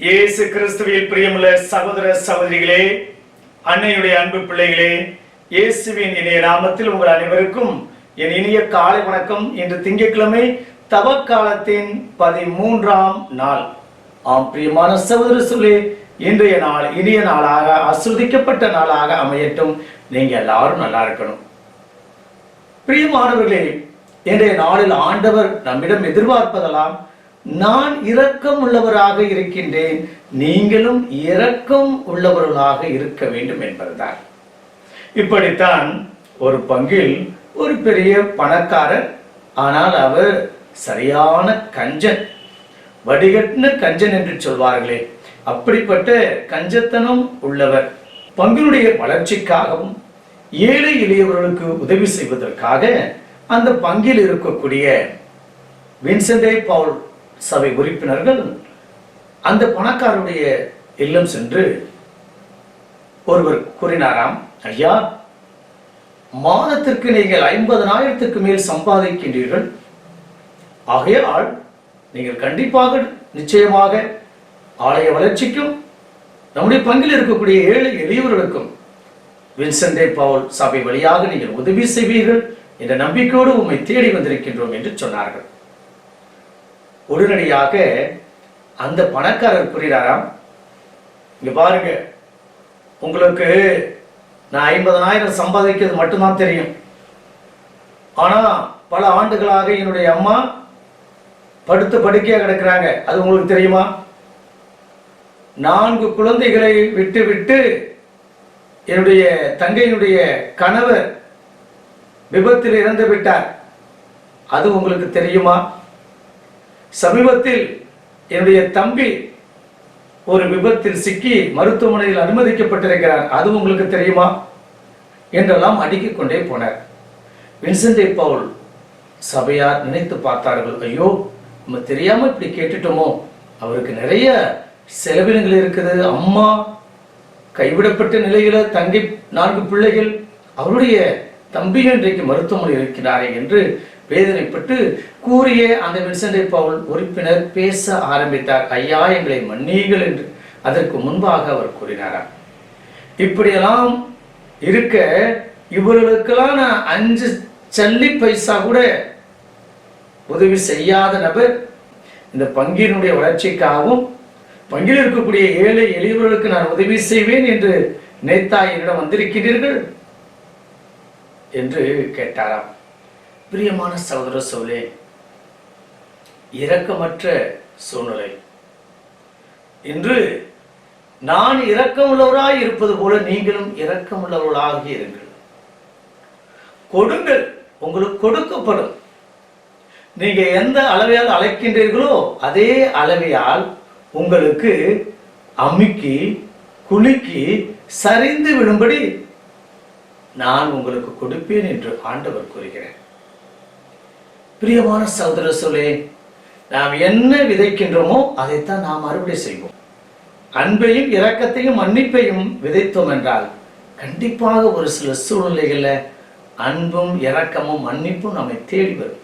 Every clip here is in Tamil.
இயேசு கிறிஸ்துவில் பிரியமுள்ள சகோதர சகோதரிகளே அன்னையுடைய அன்பு பிள்ளைகளே இயேசுவின் இனிய நாமத்தில் உங்கள் அனைவருக்கும் என் இனிய காலை வணக்கம். இன்று திங்கட்கிழமை தவக்காலத்தின் பதிமூன்றாம் நாள். ஆம் பிரியமான சகோதர சொல்லி இன்றைய நாள் இனிய நாளாக அசுதிக்கப்பட்ட நாளாக அமையட்டும். நீங்க எல்லாரும் நல்லா இருக்கணும். பிரியமானவர்களே இன்றைய நாளில் ஆண்டவர் நம்மிடம் எதிர்பார்ப்பதெல்லாம் நான் இரக்கம் உள்ளவராக இருக்கின்றேன் நீங்களும் இரக்கம் உள்ளவர்களாக இருக்க வேண்டும் என்பதுதான். இப்படித்தான் ஒரு பங்கில் ஒரு பெரிய பணக்காரர் ஆனால் அவர் சரியான கஞ்சன். வடிகட்டின கஞ்சன் என்று சொல்வார்களே அப்படிப்பட்ட கஞ்சத்தனம் உள்ளவர். பங்கினுடைய வளர்ச்சிக்காகவும் ஏழை எளியவர்களுக்கு உதவி செய்வதற்காக அந்த பங்கில் இருக்கக்கூடிய வின்சென்டே பவுல் சபை உறுப்பினர்கள் அந்த பணக்காரருடைய இல்லம் சென்று ஒருவர் கூறினாராம் ஐயா மாதத்திற்கு நீங்கள் ஐம்பதனாயிரத்துக்கு மேல் சம்பாதிக்கின்றீர்கள். ஆகையால் நீங்கள் கண்டிப்பாக நிச்சயமாக ஆலய வளர்ச்சிக்கும் நம்முடைய பங்கில் இருக்கக்கூடிய ஏழை எளியவர்களுக்கும் வின்சென்டே பவுல் சபை வழியாக நீங்கள் உதவி செய்வீர்கள் என்ற நம்பிக்கையோடு உண்மை தேடி வந்திருக்கின்றோம் என்று சொன்னார்கள். உடனடியாக அந்த பணக்காரர் கூறினாராம் இங்க பாருங்க உங்களுக்கு நான் ஐம்பதனாயிரம் சம்பாதிக்கிறது மட்டும்தான் தெரியும். ஆனா பல ஆண்டுகளாக என்னுடைய அம்மா படுத்து படுக்கையா கிடக்குறாங்க. அது உங்களுக்கு தெரியுமா? நான்கு குழந்தைகளை விட்டு விட்டு என்னுடைய தங்கையினுடைய கணவர் விபத்தில் இறந்து விட்டார். அது உங்களுக்கு தெரியுமா? சமீபத்தில் என்னுடைய தம்பி ஒரு விபத்தில் சிக்கி மருத்துவமனையில் அனுமதிக்கப்பட்டிருக்கிறார். அது உங்களுக்கு தெரியுமா? என்றெல்லாம் அடுக்கிக் கொண்டே போனார். வின்சென்டே பவுல் சபையார் நினைத்து பார்த்தார்கள். ஐயோ நம்ம தெரியாம இப்படி கேட்டுட்டோமோ? அவருக்கு நிறைய செலவினங்கள் இருக்குது. அம்மா கைவிடப்பட்ட நிலையில தங்கை நான்கு பிள்ளைகள் அவருடைய தம்பி இன்றைக்கு மருத்துவமனையில் இருக்கிறாரே? என்று வேதனைப்பட்டு கூறிய அந்த வின்சென்டே பவுல் உறுப்பினர் பேச ஆரம்பித்தார். ஐயா எங்களை மன்னியுங்கள் என்று. அதற்கு முன்பாக அவர் கூறினாராம். இப்படியெல்லாம் இருக்க இவர்களுக்கெல்லாம் நான் அஞ்சு சல்லி பைசா கூட உதவி செய்யாத நபர். இந்த பங்கினுடைய வளர்ச்சிக்காகவும் பங்கில் இருக்கக்கூடிய ஏழை எளியவர்களுக்கு நான் உதவி செய்வேன் என்று நேத்தா என்னிடம் வந்திருக்கிறீர்கள்? என்று கேட்டாராம். பிரியமான சகோதர சோழே இரக்கமற்ற சூழ்நிலை. இன்று நான் இரக்கமுள்ளவராய் இருப்பது போல நீங்களும் இரக்கமுள்ளவர்களாக இருங்கள். கொடுங்கள் உங்களுக்கு கொடுக்கப்படும். நீங்க எந்த அளவையால் அழைக்கின்றீர்களோ அதே அளவையால் உங்களுக்கு அமுக்கி குலுக்கி சரிந்து விடும்படி நான் உங்களுக்கு கொடுப்பேன் என்று ஆண்டவர் கூறுகிறேன் பிரியமான சகோதர சொல்லே நாம் என்ன விதைக்கின்றோமோ அதைத்தான் நாம் அறுவடை செய்வோம். அன்பையும் இரக்கத்தையும் மன்னிப்பையும் விதைத்தோம் என்றால் கண்டிப்பாக ஒரு சில சூழ்நிலைகளில் அன்பும் இரக்கமும் மன்னிப்பும் நம்மை தேடி வரும்.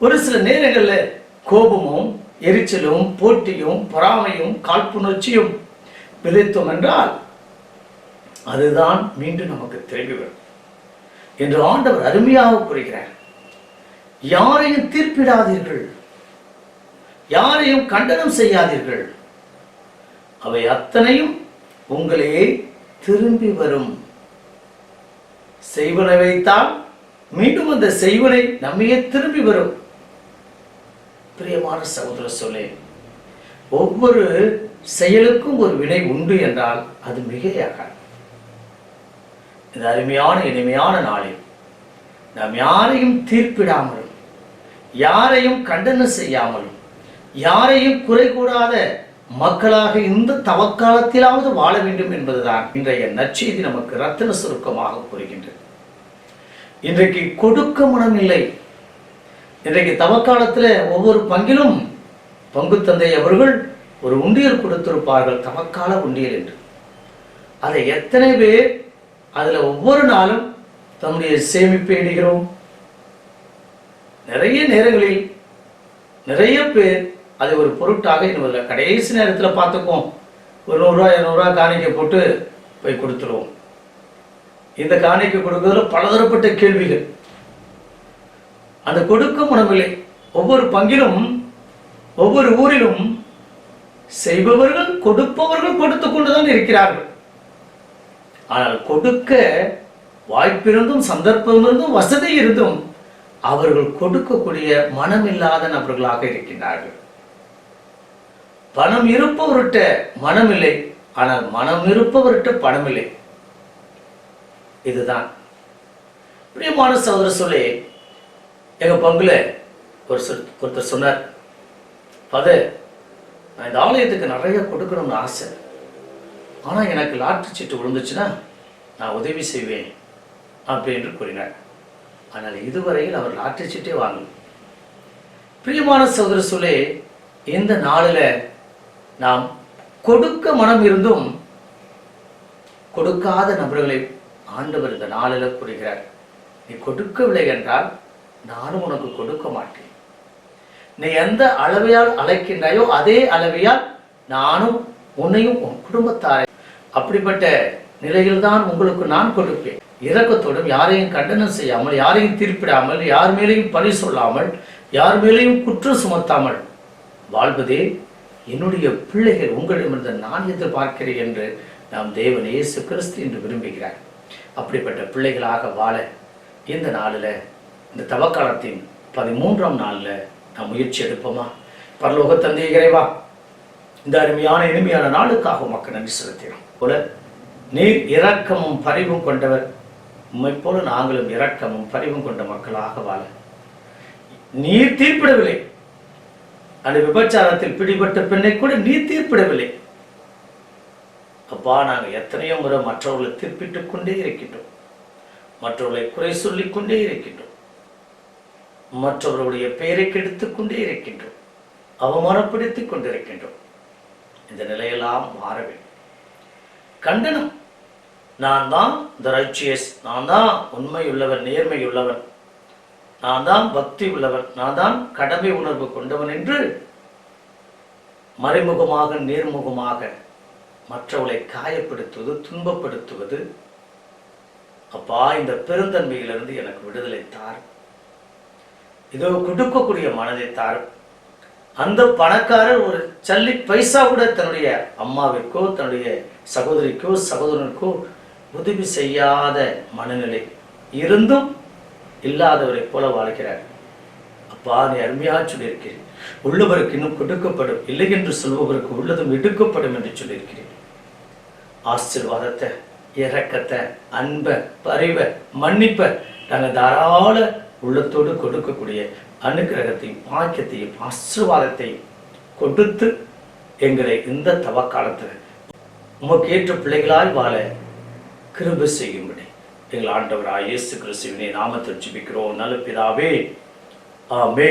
ஒரு சில நேரங்களில் கோபமும் எரிச்சலும் போட்டியும் பொறாமையும் காழ்ப்புணர்ச்சியும் விதைத்தோம் என்றால் அதுதான் மீண்டும் நமக்கு திரும்பி வரும். என்று ஆண்டவர் அருமையாக கூறுகிறார். யாரையும் தீர்ப்பிடாதீர்கள். யாரையும் கண்டனம் செய்யாதீர்கள். அவை அத்தனையும் உங்களையே திரும்பி வரும். செய்வனை வைத்தால் மீண்டும் அந்த செய்வனை நம்மையே திரும்பி வரும். பிரியமான சகோதர சொல்லே ஒவ்வொரு செயலுக்கும் ஒரு வினை உண்டு என்றால் அது மிகையாகாது. இந்த அருமையான இனிமையான நாளில் நாம் யாரையும் தீர்ப்பிடாமல் யாரையும் கண்டனம் செய்யாமலும் யாரையும் குறை கூடாத மக்களாக இந்த தவக்காலத்திலாவது வாழ வேண்டும் என்பதுதான் இன்றைய நற்செய்தி நமக்கு ரத்தின சுருக்கமாக கூறுகின்றது. இன்றைக்கு கொடுக்க மனமில்லை இன்றைக்கு தவக்காலத்தில் ஒவ்வொரு பங்கிலும் பங்கு தந்தை அவர்கள் ஒரு உண்டியல் கொடுத்திருப்பார்கள் தவக்கால உண்டியல் என்று. அதை எத்தனை பேர் அதில் ஒவ்வொரு நாளும் தம்முடைய சேமிப்பை இடுகிறோம் நிறைய நேரங்களில் நிறைய பேர் அதை ஒரு பொருட்டாக இன்னும் கடைசி நேரத்தில் பார்த்துக்குவோம். ஒரு நூறுரூவா இரநூறுவா காணிக்கை போட்டு போய் கொடுத்துருவோம். இந்த காணிக்கை கொடுக்கறதுல பலதரப்பட்ட கேள்விகள். அந்த கொடுக்க உணவில்லை ஒவ்வொரு பங்கிலும் ஒவ்வொரு ஊரிலும் செய்பவர்கள் கொடுப்பவர்கள் கொடுத்து கொண்டுதான் இருக்கிறார்கள். ஆனால் கொடுக்க வாய்ப்பிருந்தும் சந்தர்ப்பம் இருந்தும் வசதி இருந்தும் அவர்கள் கொடுக்கக்கூடிய மனமில்லாத நபர்களாக இருக்கின்றார்கள். பணம் இருப்பவர்கிட்ட மனம் இல்லை ஆனால் மனம் இருப்பவர்கிட்ட பணம் இல்லை இதுதான். பிரியமான சகோதர சொல்லி எங்க பங்குல ஒரு ஒருத்தர் சொன்னார் பத நான் இந்த ஆலயத்துக்கு நிறைய கொடுக்கணும்னு ஆசை. ஆனால் எனக்கு லாட்டரி சீட்டு விழுந்துச்சுன்னா நான் உதவி செய்வேன் அப்படின்னு கூறினார். ஆனால் இதுவரையில் அவர் லாட்டரி சீட்டே வாங்கல பிரியமான சகோதர சொல்லே இந்த நாளில் நாம் கொடுக்க மனம் இருந்தும் கொடுக்காத நபர்களை ஆண்டவர் இந்த நாளில் கூறுகிறார். நீ கொடுக்கவில்லை என்றால் நானும் உனக்கு கொடுக்க மாட்டேன். நீ எந்த அளவையால் அழைக்கின்றாயோ அதே அளவையால் நானும் உன்னையும் உன் குடும்பத்தாரை அப்படிப்பட்ட நிலையில்தான் உங்களுக்கு நான் கொடுப்பேன். இரக்கத்தோடும் யாரையும் கண்டனம் செய்யாமல் யாரையும் தீர்ப்பிடாமல் யார் மேலேயும் பழி சொல்லாமல் யார் மேலேயும் குற்றம் சுமத்தாமல் வாழ்வதே என்னுடைய பிள்ளைகள் உங்களிடமிருந்து நான் எதிர்பார்க்கிறேன் என்று நாம் தேவன் இயேசு கிறிஸ்து என்று விரும்புகிறார். அப்படிப்பட்ட பிள்ளைகளாக வாழ இந்த நாளில் இந்த தவக்காலத்தின் பதிமூன்றாம் நாளில் நாம் முயற்சி எடுப்போமா? பரலோக தந்தை இறைவா இந்த அருமையான இனிமையான நாளுக்காக உமக்கு நன்றி செலுத்தினோம் போல நீர் இரக்கமும் பரிவும் கொண்டவர் உம்மை போல நாங்களும் இரக்கமும் பரிவும் கொண்ட மக்களாக வாழ. நீர் தீர்ப்பிடவில்லை. அந்த விபச்சாரத்தில் பிடிபட்ட பெண்ணை கூட நீர் தீர்ப்பிடவில்லை. அப்பா நாங்கள் எத்தனையோ முறை மற்றவர்களை தீர்ப்பிட்டுக் கொண்டே இருக்கின்றோம். மற்றவர்களை குறை சொல்லிக் கொண்டே இருக்கின்றோம். மற்றவர்களுடைய பெயரை கெடுத்துக் கொண்டே இருக்கின்றோம். அவமானப்படுத்திக் கொண்டிருக்கின்றோம். இந்த நிலையெல்லாம் மாற வேண்டும். கண்டனம். நான் தான் த ரைச்சியஸ் நான் தான் உண்மை உள்ளவன் நேர்மை உள்ளவன் நான் தான் பக்தி உள்ளவன் நான் தான் கடமை உணர்வு கொண்டவன் என்று மறைமுகமாக நேர்முகமாக மற்றவளை காயப்படுத்துவது துன்பப்படுத்துவது அப்பா இந்த பெருந்தன்மையிலிருந்து எனக்கு விடுதலை தார். இதோ கொடுக்கக்கூடிய மனதை தார். அந்த பணக்காரர் ஒரு சல்லி பைசா கூட தன்னுடைய அம்மாவிற்கோ தன்னுடைய சகோதரிக்கோ சகோதரனுக்கோ உதவி செய்யாத மனநிலை இருந்தும் இல்லாதவரை போல வாழ்கிறார். அப்பா நீ அருமையாக சொல்லியிருக்கிறேன். உள்ளவருக்கு இன்னும் கொடுக்கப்படும் இல்லை என்று சொல்பவருக்கு உள்ளதும் எடுக்கப்படும் என்று சொல்லியிருக்கிறேன். ஆசீர்வாதத்தை இரக்கத்தை அன்பை பறிவை மன்னிப்பை நாங்கள் தாராள உள்ளத்தோடு கொடுக்கக்கூடிய அனுகிரகத்தையும் பாக்கியத்தையும் ஆசீர்வாதத்தையும் கொடுத்து எங்களை இந்த தவக்காலத்தில் உமக்கு ஏற்ற பிள்ளைகளாய் வாழ கிருபை செய்யும்படி. எங்கள் ஆண்டவராக இயேசு கிறிஸ்துவினை நாமத்தில் ஜிபிக்கிறோம். நல்ல பிதாவே ஆமே